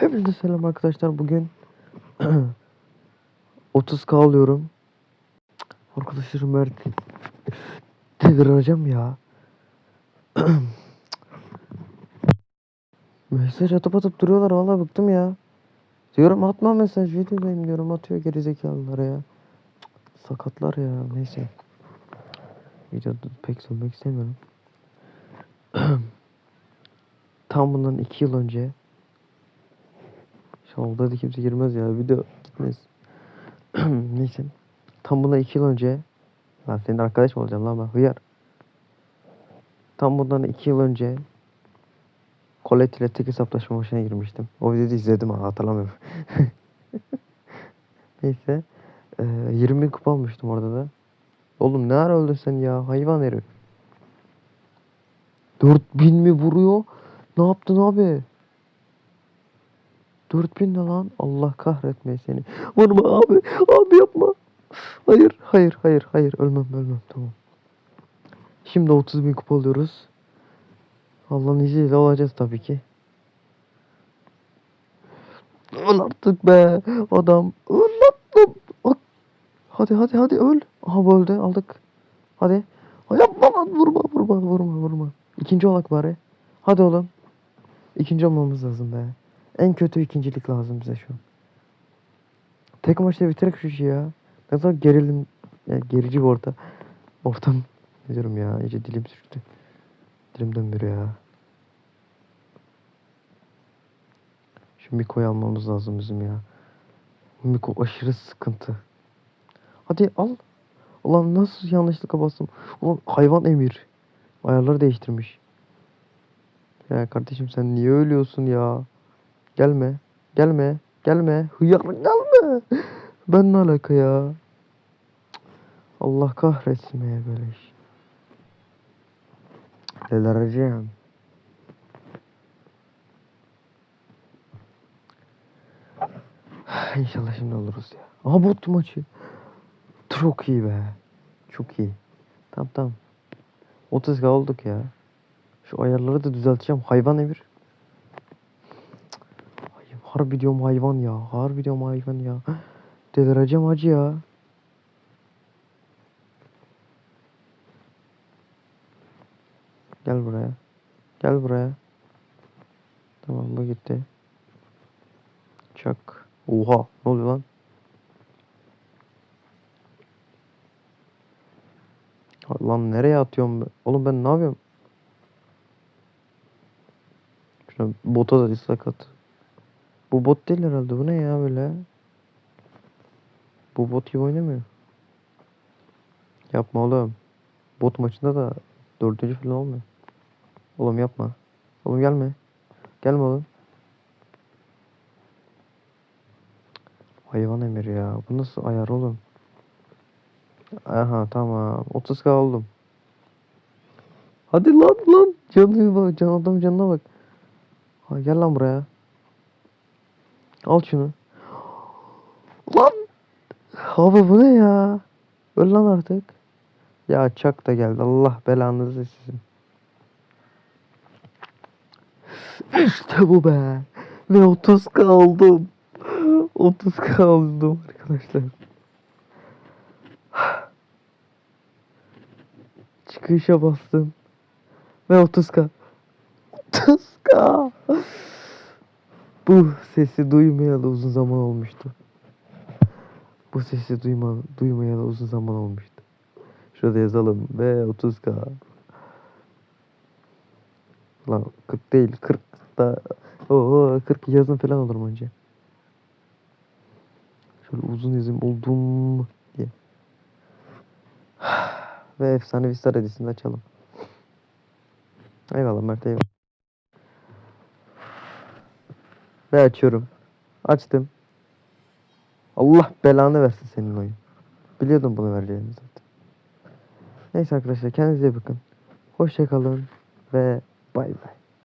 Hepinize selam arkadaşlar. Bugün 30k alıyorum. Arkadaşlarım Mert. Delireceğim ya. mesaj atıp atıp duruyorlar. Vallahi bıktım ya. Diyorum atma mesaj. Videodayım diyorum. Atıyor gerizekalılar ya. Sakatlar ya. Neyse. Videoda pek söylemek istemiyorum. Tam bundan 2 yıl önce Şalda da kimse girmez ya. Video gitmez. Neyse. Tam buna iki yıl önce Lan senin arkadaş mı olacağım lan ben? Hıyar. Tam bundan iki yıl önce Colette ile tek hesaplaşma maçına girmiştim. O videoyu izledim ha hatırlamıyorum. Neyse. Ee, 20 bin kupa almıştım orada da. Oğlum ne ara öldün sen ya? Hayvan herif. 4000 mi vuruyor? Ne yaptın abi? 4000 ne lan? Allah kahretmeyi seni. Vurma abi. Abi yapma. Hayır, hayır, hayır, hayır. Ölmem, ölmem. Tamam. Şimdi 30 bin kupa alıyoruz. Allah'ın izniyle olacağız tabii ki. Öl artık be. Adam. Öl. Hadi hadi hadi öl. Aha öldü. Aldık. Hadi. Ha, Yapma lan. Vurma vurma vurma vurma. İkinci olak bari. Hadi oğlum. İkinci olmamız lazım be. En kötü ikincilik lazım bize şu an. Tek maçta bitirek şu işi ya. Ne kadar gerilim, yani gerici bir orta. Ortam. Ne diyorum ya, iyice dilim sürçtü. Dilim dönmüyor ya. Şu Miko'yu almamız lazım bizim ya. Miko aşırı sıkıntı. Hadi al. Ulan nasıl yanlışlıkla bastım. Ulan hayvan emir. Ayarları değiştirmiş. Ya kardeşim sen niye ölüyorsun ya? Gelme. Gelme. Gelme. Hıyar gelme. Ben ne alaka ya? Allah kahretsin ya böyle iş. Delireceğim. İnşallah şimdi oluruz ya. Aha bot maçı. Çok iyi be. Çok iyi. Tamam tamam. 30 olduk ya. Şu ayarları da düzelteceğim. Hayvan emir. Harbi diyorum hayvan ya. Harbi diyorum hayvan ya. Delireceğim hacı ya. Gel buraya. Gel buraya. Tamam bu gitti. Çak. Oha ne oluyor lan? Lan nereye atıyorum ben? Oğlum ben ne yapıyorum? Şuna bota da dislike at. Bu bot değil herhalde. Bu ne ya böyle? Bu bot gibi oynamıyor. Yapma oğlum. Bot maçında da dördüncü falan olmuyor. Oğlum yapma. Oğlum gelme. Gelme oğlum. Hayvan emir ya. Bu nasıl ayar oğlum? Aha tamam. 30k oldum. Hadi lan lan. Canı bak. Can adam canına bak. Ha, gel lan buraya. Al şunu. Lan. Abi bu ne ya? Öl lan artık. Ya çak da geldi. Allah belanızı sizin. İşte bu be. Ve 30 kaldım. 30 kaldım arkadaşlar. Çıkışa bastım. Ve 30k. 30k. Bu sesi duymayalı uzun zaman olmuştu. Bu sesi duyma, duymayalı uzun zaman olmuştu. Şurada yazalım. Ve 30k. Lan 40 değil 40 da Oo 40 yazın falan olurum önce. Şöyle uzun izim oldum diye. Ve efsane Star Edis'ini açalım. Eyvallah Mert eyvallah. Ve açıyorum. Açtım. Allah belanı versin senin oyun. Biliyordum bunu vereceğini zaten. Neyse arkadaşlar kendinize bakın. Hoşçakalın ve bay bay.